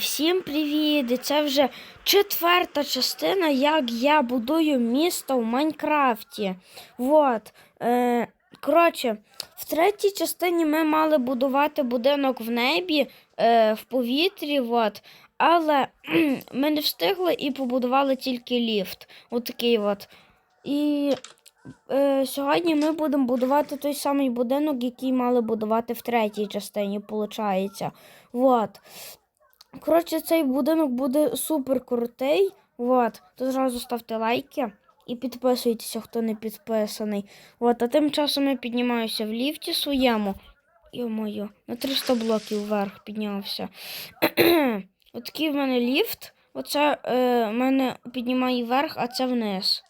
Всім привіт! Це вже четверта частина, як я будую місто в Майнкрафті. Вот. Е, коротше, в третій частині ми мали будувати будинок в небі, е, в повітрі. Вот. Але ми не встигли і побудували тільки ліфт. Отакий от. І е, сьогодні ми будемо будувати той самий будинок, який мали будувати в третій частині, виходить. Вот. Коротше, цей будинок буде супер крутий. Вот. То зразу ставте лайки і підписуйтеся, хто не підписаний. Вот. А тим часом я піднімаюся в ліфті своєму. Йо-моє, на 300 блоків вверх піднявся. Отакий в мене ліфт. Оце е, мене піднімає вверх, а це вниз.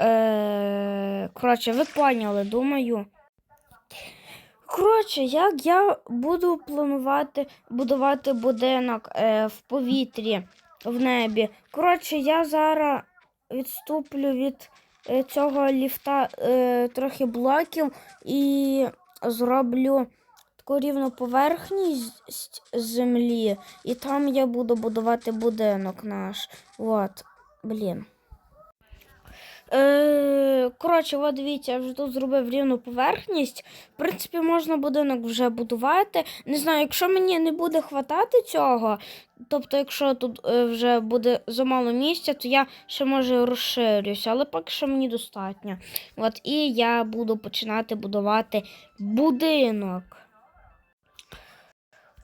Е, коротше, ви поняли, думаю. Коротше, як я буду планувати будувати будинок е, в повітрі, в небі. Коротше, я зараз відступлю від е, цього ліфта е, трохи блоків і зроблю таку рівну поверхність землі, і там я буду будувати будинок наш. От, блін. Е, коротше, от дивіться, я вже тут зробив рівну поверхність. В принципі, можна будинок вже будувати. Не знаю, якщо мені не буде хватати цього, тобто, якщо тут е, вже буде замало місця, то я ще може розширюся, але поки що мені достатньо. От, і я буду починати будувати будинок.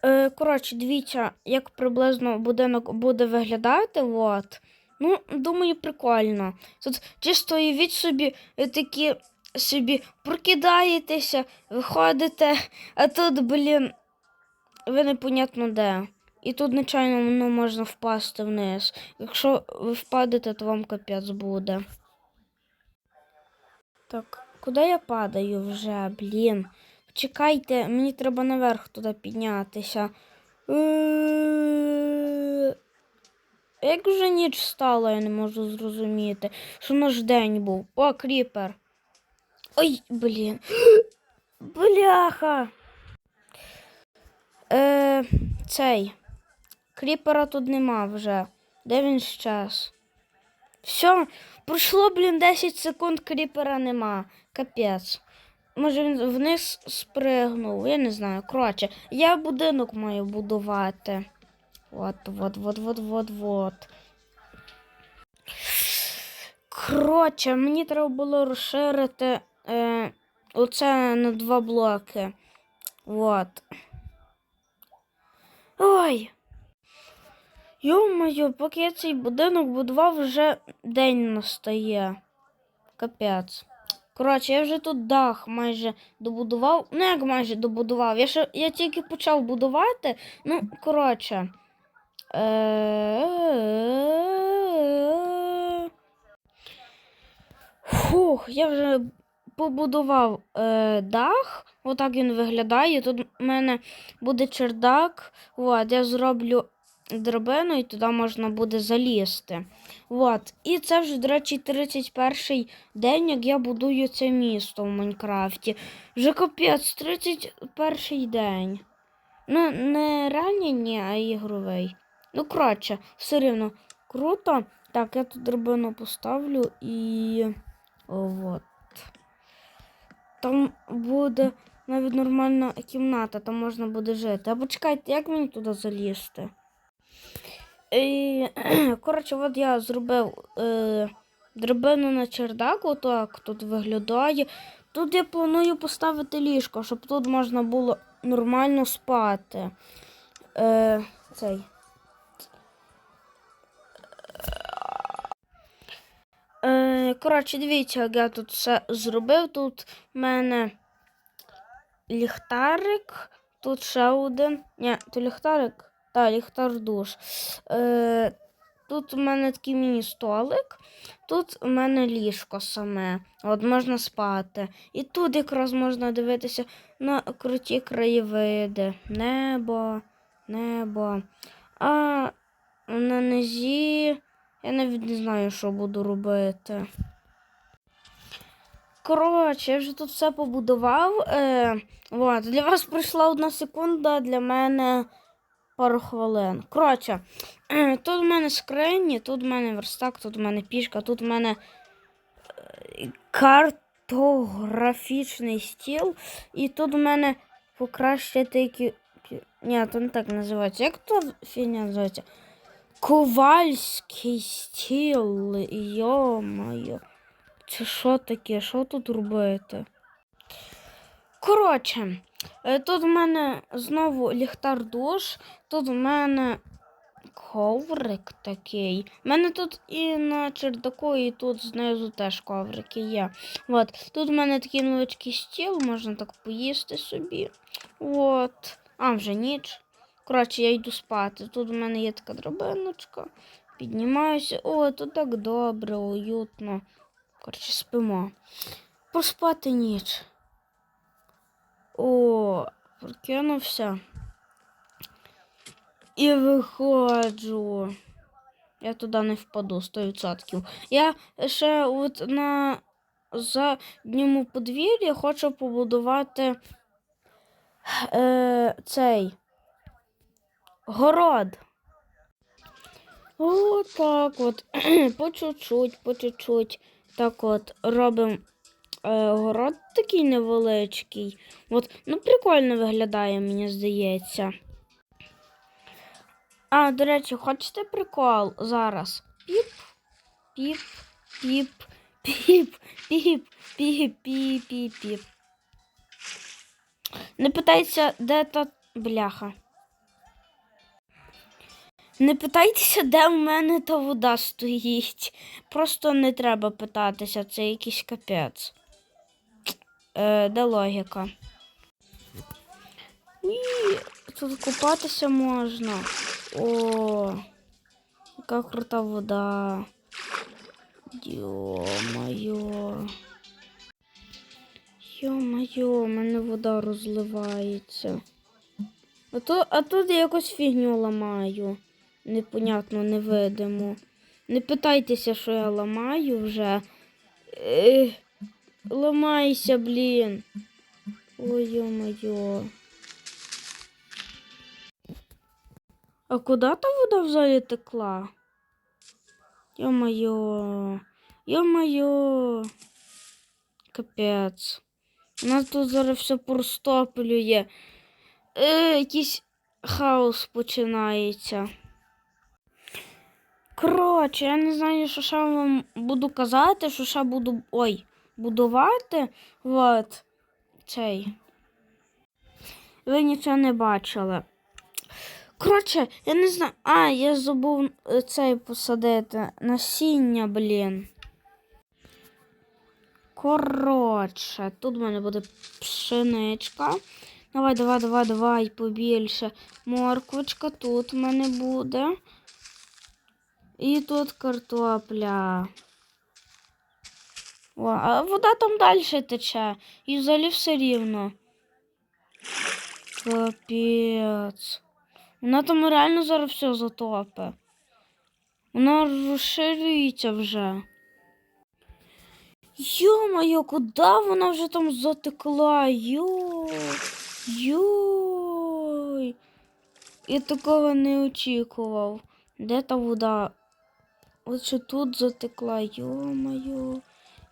Е, коротше, дивіться, як приблизно будинок буде виглядати. От. Ну, думаю, прикольно. Тут чисто уявіть собі такі собі прокидаєтеся, виходите, а тут, блін, ви непонятно де. І тут, нечайно, ну, можна впасти вниз. Якщо ви впадете, то вам капець буде. Так, куди я падаю вже, блін? Чекайте, мені треба наверх туди піднятися. Е, Як вже ніч стала, я не можу зрозуміти, що наш день був. О, кріпер. Ой, блін. Бляха. Е, цей. Кріпера тут нема вже. Де він щас? Все, пройшло, блін, 10 секунд, кріпера нема. Капець. Може він вниз спригнув, я не знаю. Коротше, я будинок маю будувати. От, от, от, от, от, от. Коротше, мені треба було розширити е, оце на два блоки. От. Ой. Йо-моє, поки я цей будинок будував, вже день настає. Капець. Коротше, я вже тут дах майже добудував. Ну, як майже добудував. Я ще я тільки почав будувати. Ну, коротше. Фух, я вже побудував е, дах. Отак він виглядає. Тут у мене буде чердак. От, я зроблю драбину і туди можна буде залізти. От. І це вже, до речі, 31 день, як я будую це місто в Майнкрафті. Вже капець, 31 день. Ну, не реальний, ні, а ігровий. Ну, коротше, все рівно круто. Так, я тут драбину поставлю і. От. Там буде навіть нормальна кімната, там можна буде жити. Або чекайте, як мені туди залізти? І, коротше, от я зробив е, драбину на чердак, отак тут виглядає. Тут я планую поставити ліжко, щоб тут можна було нормально спати. Е, цей. Е, коротше, дивіться, як я тут все зробив. Тут в мене ліхтарик, тут ще один. Ні, то ліхтарик. Та, ліхтар душ. Е, тут у мене такий міні-столик, тут у мене ліжко саме. От можна спати. І тут якраз можна дивитися на круті краєвиди. Небо, небо. А на низі я навіть не знаю, що буду робити. Коротше, я вже тут все побудував. Е, от. Для вас пройшла одна секунда, для мене пару хвилин. Коротше, тут в мене скрині, тут в мене верстак, тут в мене пішка, тут в мене е, картографічний стіл, і тут в мене покращити. Ні, то не так називається. Як то фігня називається? Ковальський стіл. Йо-моє. Це що таке? Що тут робити? Коротше, е, тут в мене знову ліхтар душ, тут в мене коврик такий. У мене тут і на чердаку, і тут знизу теж коврики є. От. Тут в мене такий невеличкий стіл, можна так поїсти собі. От. А, вже ніч. Коротше, я йду спати. Тут в мене є така драбиночка. Піднімаюся. О, тут так добре, уютно. Коротше, спимо. Поспати ніч. О, прокинувся. І виходжу. Я туди не впаду 100%. Я ще от на задньому подвір'ї хочу побудувати е, цей город. О, так от. по чуть-чуть, по чуть-чуть. Так от робимо е, город такий невеличкий. От, ну, прикольно виглядає, мені здається. А, до речі, хочете прикол зараз? Піп, піп, піп, піп, піп, піп, піп, піп, піп. Не питайте, де та бляха. Не питайтеся, де в мене та вода стоїть. Просто не треба питатися, це якийсь капець. Е, де логіка? Ні, тут купатися можна. О, яка крута вода. Йо-моє. Йо-моє, у мене вода розливається. А, то, а тут я якусь фігню ламаю. Непонятно, невидимо. Не питайтеся, що я ламаю вже. Ех, ламайся, блін. Ой, йо-моє. А куди та вода взагалі текла? Йо-моє. Йо-моє. Капець. У нас тут зараз все простоплює. Е, якийсь хаос починається. Коротше, я не знаю, що ще вам буду казати, що ще буду. Ой, будувати. От. Цей. Ви нічого не бачили. Коротше, я не знаю. А, я забув е, цей посадити. Насіння, блін. Коротше, тут в мене буде пшеничка. Давай, давай, давай, давай, побільше. Морквочка тут в мене буде. І тут картопля. О, а вода там далі тече. І взагалі все рівно. Капець. Вона там реально зараз все затопе. Вона розширюється вже. Йо-моє, куди вона вже там затекла? Йо. Йой. Я такого не очікував. Де та вода? От що тут затекла, йо-моє.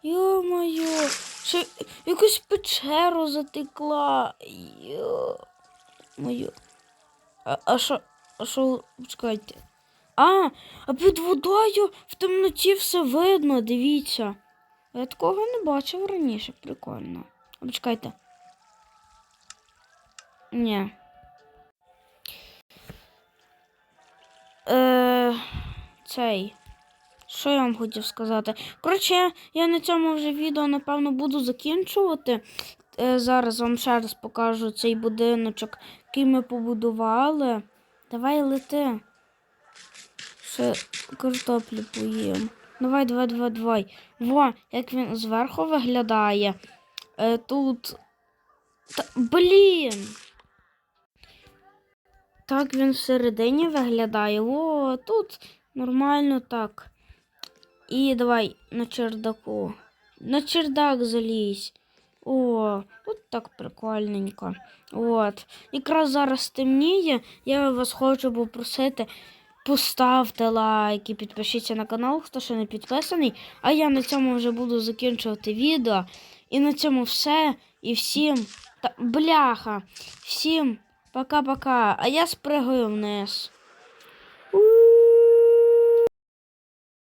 Йо-моє. Ще якусь печеру затекла. Йо-моє. А, а що? А що? Чекайте. А, а під водою в темноті все видно, дивіться. Я такого не бачив раніше, прикольно. А почекайте. Ні. Е, цей. Що я вам хотів сказати? Коротше, я на цьому вже відео, напевно, буду закінчувати. Е, зараз вам ще раз покажу цей будиночок, який ми побудували. Давай лети. Ще картоплю поїм. Давай, давай, давай, давай. Во, як він зверху виглядає. Е, тут. Та, блін. Так він всередині виглядає. О, тут нормально так. І давай на чердаку. На чердак залізь. О, тут так прикольненько. От. Якраз зараз темніє. Я вас хочу попросити. Поставте лайк і підпишіться на канал, хто ще не підписаний. А я на цьому вже буду закінчувати відео. І на цьому все. І всім. Та, бляха. Всім пока-пока. А я спригаю вниз.